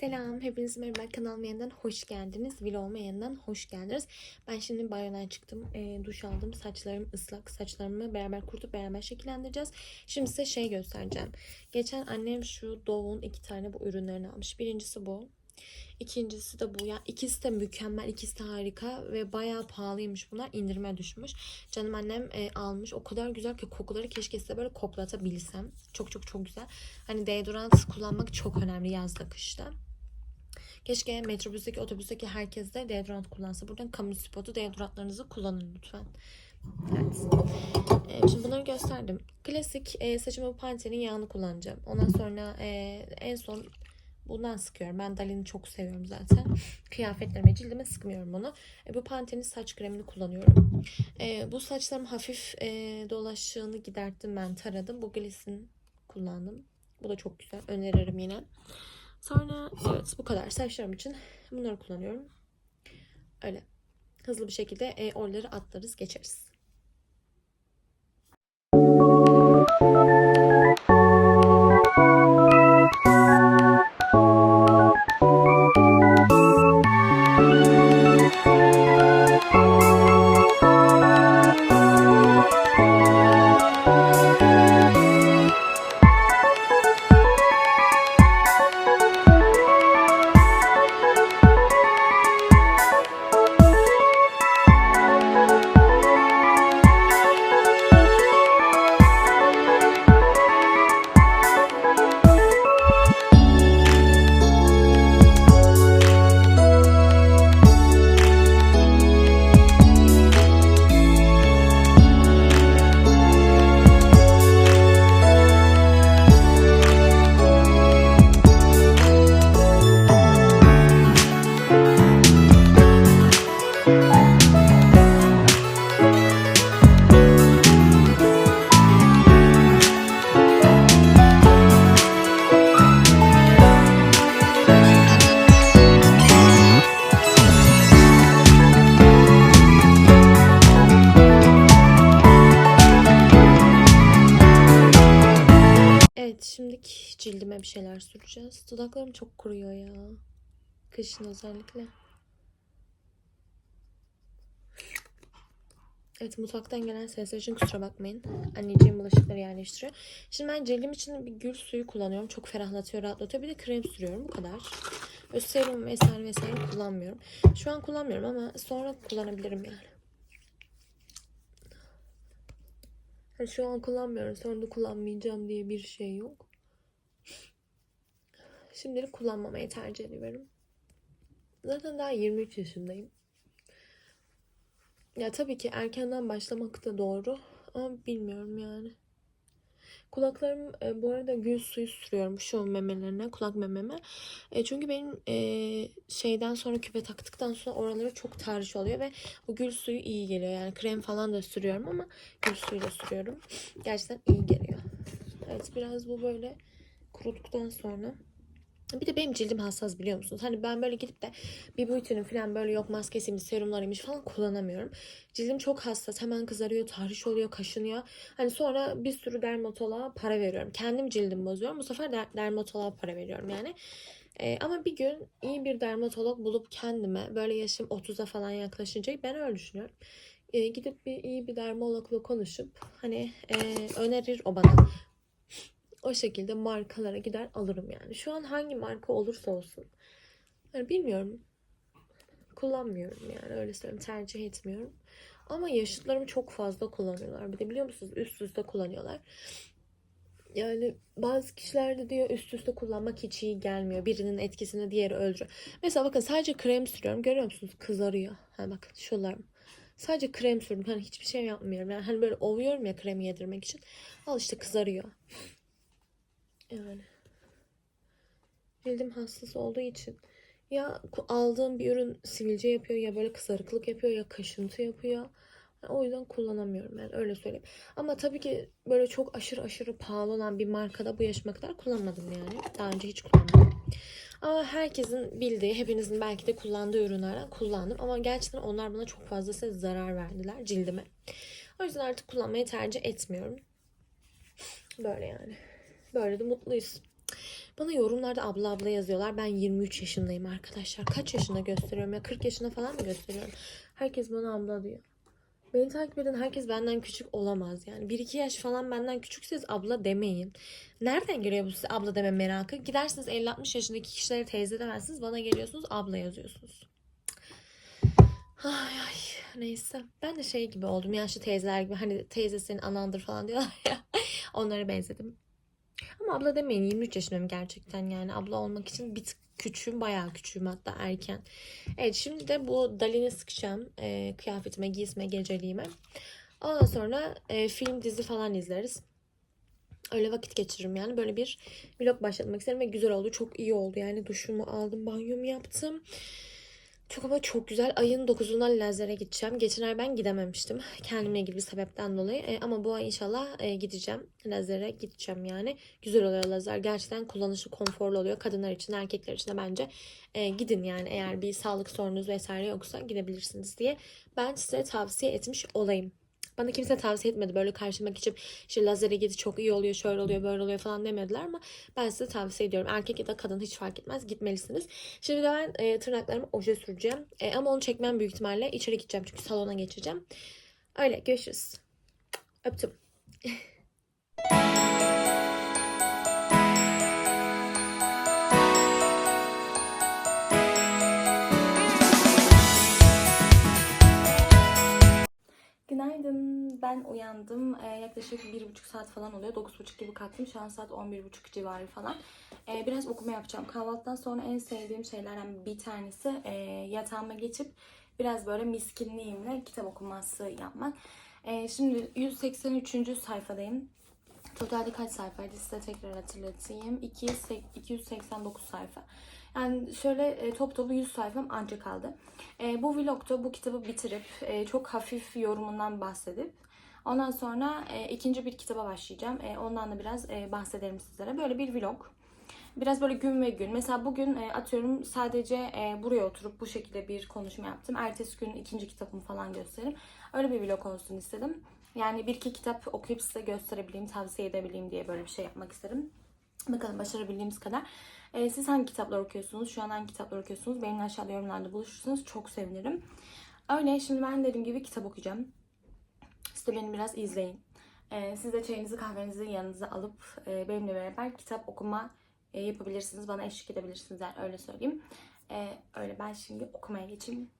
Selam, hepiniz merhaba. Kanalıma yeniden hoş geldiniz. Vloguma yeniden hoş geldiniz. Ben şimdi banyodan çıktım. e, duş aldım. Saçlarım ıslak. Saçlarımı beraber kurutup beraber şekillendireceğiz. Şimdi size şey göstereceğim. Geçen annem şu Dove'un iki tane bu ürünlerini almış. Birincisi bu. İkincisi de bu. Ya ikisi de mükemmel, ikisi de harika ve bayağı pahalıymış bunlar. İndirime düşmüş. Canım annem e, almış. O kadar güzel ki kokuları keşke size böyle koklatabilsem. Çok çok çok güzel. Hani deodorant kullanmak çok önemli yazda kışta. Keşke metrobüsteki, otobüsteki herkes de deodorant kullansa. Buradan kamu spotu deodorantlarınızı kullanın lütfen. Evet. Ee, şimdi bunları gösterdim. Klasik e, saçıma Pantene'in yağını kullanacağım. Ondan sonra e, en son bundan sıkıyorum. Ben Dalin'i çok seviyorum zaten. Kıyafetlerime, cildime sıkmıyorum bunu. E, bu Pantene'in saç kremini kullanıyorum. E, bu saçlarım hafif e, dolaşığını giderttim ben taradım. Bu Gliss'in kullandım. Bu da çok güzel. Öneririm yine. Sonra evet bu kadar. Saçlarım için bunları kullanıyorum. Öyle. Hızlı bir şekilde e, oraları atlarız geçeriz. Evet Dudaklarım çok kuruyor ya. Kışın özellikle. Evet mutfaktan gelen sesler için kusura bakmayın. Anneciğim bulaşıkları yerleştiriyor. Şimdi ben cildim için bir gül suyu kullanıyorum. Çok ferahlatıyor, rahatlatıyor. Bir de krem sürüyorum. Bu kadar. Böyle serum vesaire vesaire kullanmıyorum. Şu an kullanmıyorum ama sonra kullanabilirim yani. Yani şu an kullanmıyorum. Sonra da kullanmayacağım diye bir şey yok. Şimdilik kullanmamayı tercih ediyorum. Zaten daha 23 yaşındayım. Ya tabii ki erkenden başlamak da doğru. Ama bilmiyorum yani. Kulaklarım e, bu arada gül suyu sürüyorum şu memelerine, kulak mememe. E, çünkü benim e, şeyden sonra küpe taktıktan sonra oraları çok tahriş oluyor ve bu gül suyu iyi geliyor. Yani krem falan da sürüyorum ama gül suyu da sürüyorum. Gerçekten iyi geliyor. Evet biraz bu böyle kuruduktan sonra bir de benim cildim hassas biliyor musunuz? Hani ben böyle gidip de bir beauty'nin falan böyle yok maskesiymiş, serumlarıymış falan kullanamıyorum. Cildim çok hassas. Hemen kızarıyor, tahriş oluyor, kaşınıyor. Hani sonra bir sürü dermatoloğa para veriyorum. Kendim cildimi bozuyorum. Bu sefer der- dermatoloğa para veriyorum yani. Ee, ama bir gün iyi bir dermatolog bulup kendime böyle yaşım 30'a falan yaklaşınca ben öyle düşünüyorum. Ee, gidip bir iyi bir dermatologla konuşup hani e, önerir o bana o şekilde markalara gider alırım yani. Şu an hangi marka olursa olsun. Yani bilmiyorum. Kullanmıyorum yani öyle söyleyeyim. Tercih etmiyorum. Ama yaşıtlarım çok fazla kullanıyorlar. Bir de biliyor musunuz üst üste kullanıyorlar. Yani bazı kişiler de diyor üst üste kullanmak hiç iyi gelmiyor. Birinin etkisini diğeri öldürüyor. Mesela bakın sadece krem sürüyorum. Görüyor musunuz? Kızarıyor. Ha bakın şuralarım. Sadece krem sürdüm. Hani hiçbir şey yapmıyorum. Yani hani böyle ovuyorum ya kremi yedirmek için. Al işte kızarıyor. Yani. Cildim hassas olduğu için ya aldığım bir ürün sivilce yapıyor ya böyle kızarıklık yapıyor ya kaşıntı yapıyor. Yani o yüzden kullanamıyorum yani öyle söyleyeyim. Ama tabii ki böyle çok aşırı aşırı pahalı olan bir markada bu yaşıma kadar kullanmadım yani. Daha önce hiç kullanmadım. Ama herkesin bildiği, hepinizin belki de kullandığı ürünlerden kullandım. Ama gerçekten onlar bana çok fazla zarar verdiler cildime. O yüzden artık kullanmayı tercih etmiyorum. Böyle yani. Böyle de mutluyuz. Bana yorumlarda abla abla yazıyorlar. Ben 23 yaşındayım arkadaşlar. Kaç yaşında gösteriyorum ya? 40 yaşında falan mı gösteriyorum? Herkes bana abla diyor. Beni takip eden herkes benden küçük olamaz yani. 1-2 yaş falan benden küçükseniz abla demeyin. Nereden geliyor bu size abla deme merakı? Gidersiniz 50-60 yaşındaki kişilere teyze demezsiniz. Bana geliyorsunuz abla yazıyorsunuz. Ay ay neyse. Ben de şey gibi oldum. Yaşlı teyzeler gibi. Hani teyze senin anandır falan diyorlar ya. Onlara benzedim. Ama abla demeyin 23 yaşındayım gerçekten yani. Abla olmak için bir tık küçüğüm. Bayağı küçüğüm hatta erken. Evet şimdi de bu Dalin'i sıkacağım. E, kıyafetime, giysime, geceliğime. Ondan sonra e, film, dizi falan izleriz. Öyle vakit geçiririm yani. Böyle bir vlog başlatmak isterim ve güzel oldu. Çok iyi oldu yani. Duşumu aldım, banyomu yaptım. Çok ama çok güzel. Ayın 9'unda lazere gideceğim. Geçen ay ben gidememiştim. Kendimle ilgili bir sebepten dolayı. E, ama bu ay inşallah e, gideceğim. Lazere gideceğim yani. Güzel oluyor lazer. Gerçekten kullanışı konforlu oluyor. Kadınlar için, erkekler için de bence e, gidin yani. Eğer bir sağlık sorunuz vesaire yoksa gidebilirsiniz diye ben size tavsiye etmiş olayım. Bana kimse tavsiye etmedi böyle karşıma geçip işte lazere git çok iyi oluyor şöyle oluyor böyle oluyor falan demediler ama ben size tavsiye ediyorum. Erkek ya da kadın hiç fark etmez gitmelisiniz. Şimdi de ben e, tırnaklarıma oje süreceğim. E, ama onu çekmem büyük ihtimalle içeri gideceğim çünkü salona geçeceğim. Öyle görüşürüz. Öptüm. Günaydın. Ben uyandım. Ee, yaklaşık bir buçuk saat falan oluyor. Dokuz buçuk gibi kalktım. Şu an saat on bir buçuk civarı falan. Ee, biraz okuma yapacağım. Kahvaltıdan sonra en sevdiğim şeylerden bir tanesi e, yatağıma geçip biraz böyle miskinliğimle kitap okuması yapmak. Ee, şimdi 183. sayfadayım. Totalde kaç sayfaydı size tekrar hatırlatayım. 289 sayfa. Yani şöyle e, top topu 100 sayfam ancak kaldı. E, bu vlogda bu kitabı bitirip e, çok hafif yorumundan bahsedip ondan sonra e, ikinci bir kitaba başlayacağım. E, ondan da biraz e, bahsederim sizlere. Böyle bir vlog. Biraz böyle gün ve gün. Mesela bugün e, atıyorum sadece e, buraya oturup bu şekilde bir konuşma yaptım. Ertesi gün ikinci kitabımı falan gösteririm. Öyle bir vlog olsun istedim. Yani bir iki kitap okuyup size gösterebileyim, tavsiye edebileyim diye böyle bir şey yapmak istedim. Bakalım başarabildiğimiz kadar. Ee, siz hangi kitaplar okuyorsunuz? Şu an hangi kitaplar okuyorsunuz? Benimle aşağıda yorumlarda buluşursanız çok sevinirim. Öyle şimdi ben dediğim gibi kitap okuyacağım. Siz de beni biraz izleyin. Ee, siz de çayınızı kahvenizi yanınıza alıp e, benimle beraber kitap okuma e, yapabilirsiniz. Bana eşlik edebilirsiniz yani öyle söyleyeyim. Ee, öyle ben şimdi okumaya geçeyim.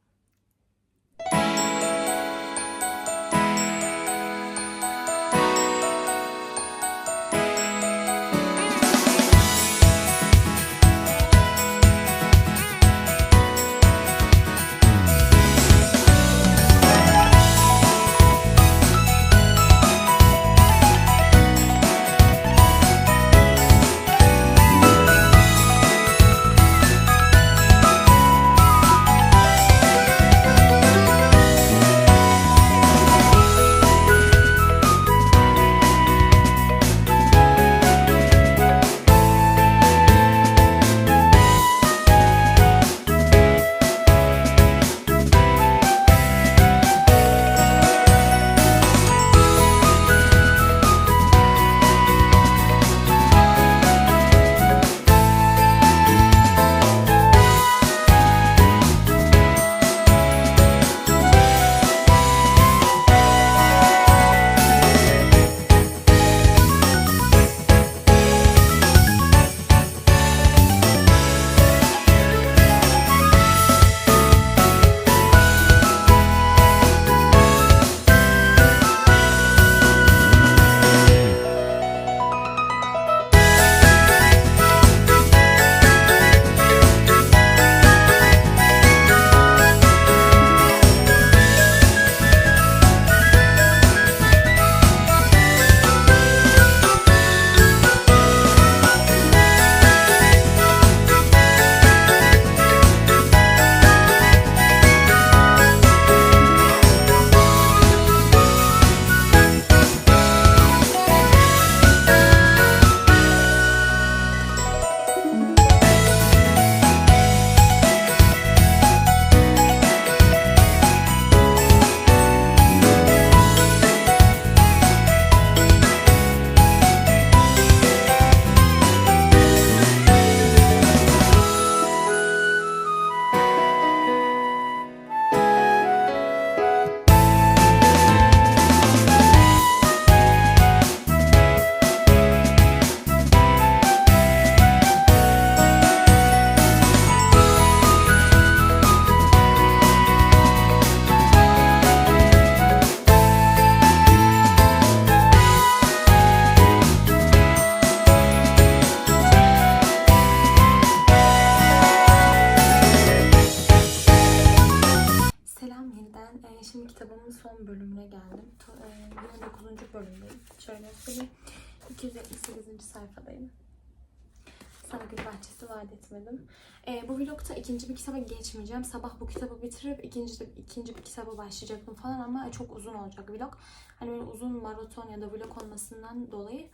Sana Gül Bahçesi vaat etmedim. E, bu vlogta ikinci bir kitaba geçmeyeceğim. Sabah bu kitabı bitirip ikinci, ikinci bir kitaba başlayacaktım falan ama çok uzun olacak vlog. Hani böyle uzun maraton ya da vlog olmasından dolayı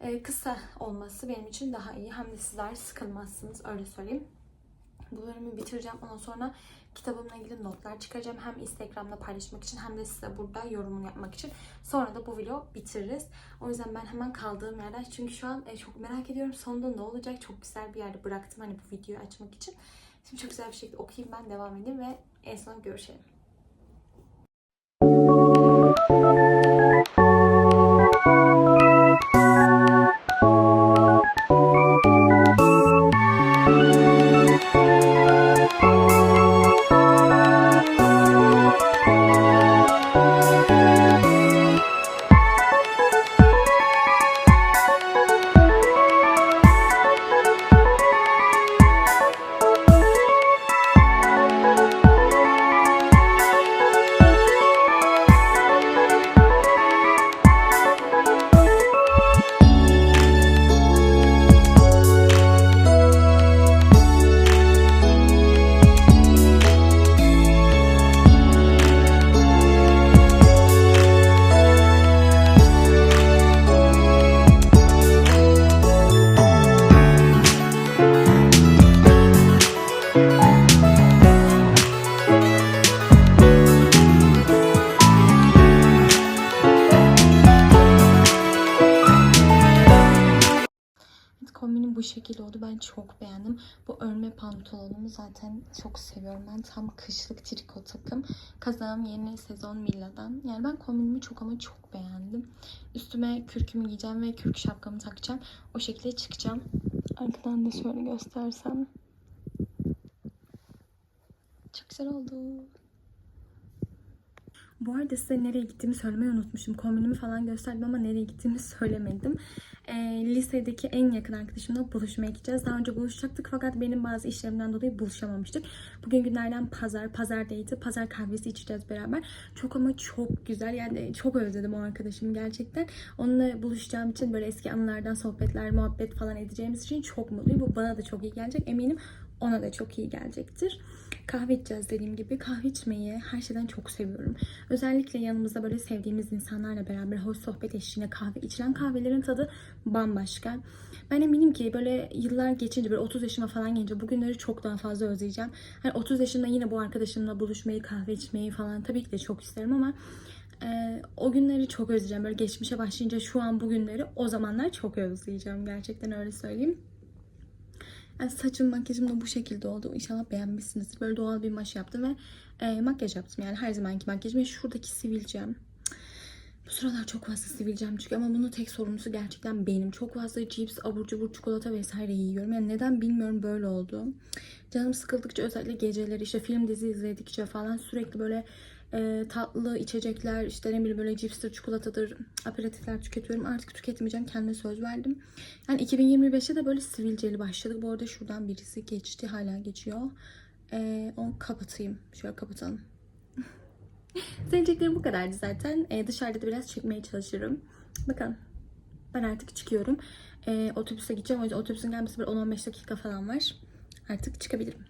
e, kısa olması benim için daha iyi. Hem de sizler sıkılmazsınız öyle söyleyeyim. Bu bölümü bitireceğim. Ondan sonra kitabımla ilgili notlar çıkaracağım. Hem Instagram'da paylaşmak için hem de size burada yorumunu yapmak için. Sonra da bu vlogu bitiririz. O yüzden ben hemen kaldığım yerden çünkü şu an e, çok merak ediyorum sonunda ne olacak. Çok güzel bir yerde bıraktım hani bu videoyu açmak için. Şimdi çok güzel bir şekilde okuyayım ben devam edeyim ve en son görüşelim. Şekilde oldu. Ben çok beğendim. Bu örme pantolonumu zaten çok seviyorum. Ben tam kışlık triko takım. Kazağım yeni sezon Milla'dan. Yani ben kombinimi çok ama çok beğendim. Üstüme kürkümü giyeceğim ve kürk şapkamı takacağım. O şekilde çıkacağım. Arkadan da şöyle göstersem. Çok güzel oldu. Bu arada size nereye gittiğimi söylemeyi unutmuşum. Kombinimi falan gösterdim ama nereye gittiğimi söylemedim. Ee, lisedeki en yakın arkadaşımla buluşmaya gideceğiz. Daha önce buluşacaktık fakat benim bazı işlerimden dolayı buluşamamıştık. Bugün günlerden pazar, pazar date'i, pazar kahvesi içeceğiz beraber. Çok ama çok güzel. Yani çok özledim o arkadaşımı gerçekten. Onunla buluşacağım için böyle eski anılardan sohbetler, muhabbet falan edeceğimiz için çok mutluyum. Bu bana da çok iyi gelecek. Eminim ona da çok iyi gelecektir. Kahve içeceğiz dediğim gibi. Kahve içmeyi her şeyden çok seviyorum. Özellikle yanımızda böyle sevdiğimiz insanlarla beraber hoş sohbet eşliğinde kahve içilen kahvelerin tadı bambaşka. Ben eminim ki böyle yıllar geçince böyle 30 yaşıma falan gelince bugünleri çok daha fazla özleyeceğim. Hani 30 yaşında yine bu arkadaşımla buluşmayı, kahve içmeyi falan tabii ki de çok isterim ama e, o günleri çok özleyeceğim. Böyle geçmişe başlayınca şu an bugünleri o zamanlar çok özleyeceğim. Gerçekten öyle söyleyeyim. Yani saçım makyajım da bu şekilde oldu. İnşallah beğenmişsinizdir. Böyle doğal bir maş yaptım ve e, makyaj yaptım. Yani her zamanki makyajım ve şuradaki sivilcem. Bu sıralar çok fazla sivilcem çıkıyor ama bunun tek sorumlusu gerçekten benim. Çok fazla cips, abur cubur, çikolata vesaire yiyorum. Yani neden bilmiyorum böyle oldu. Canım sıkıldıkça özellikle geceleri işte film dizi izledikçe falan sürekli böyle e, tatlı içecekler işte ne bileyim böyle cipstir, çikolatadır, aperatifler tüketiyorum. Artık tüketmeyeceğim. Kendime söz verdim. Yani 2025'e de böyle sivilceli başladık. Bu arada şuradan birisi geçti. Hala geçiyor. E, onu kapatayım. Şöyle kapatalım. Söyleyeceklerim bu kadardı zaten. E, dışarıda da biraz çekmeye çalışırım. Bakın ben artık çıkıyorum. E, otobüse gideceğim. O yüzden otobüsün gelmesi böyle 10-15 dakika falan var. Artık çıkabilirim.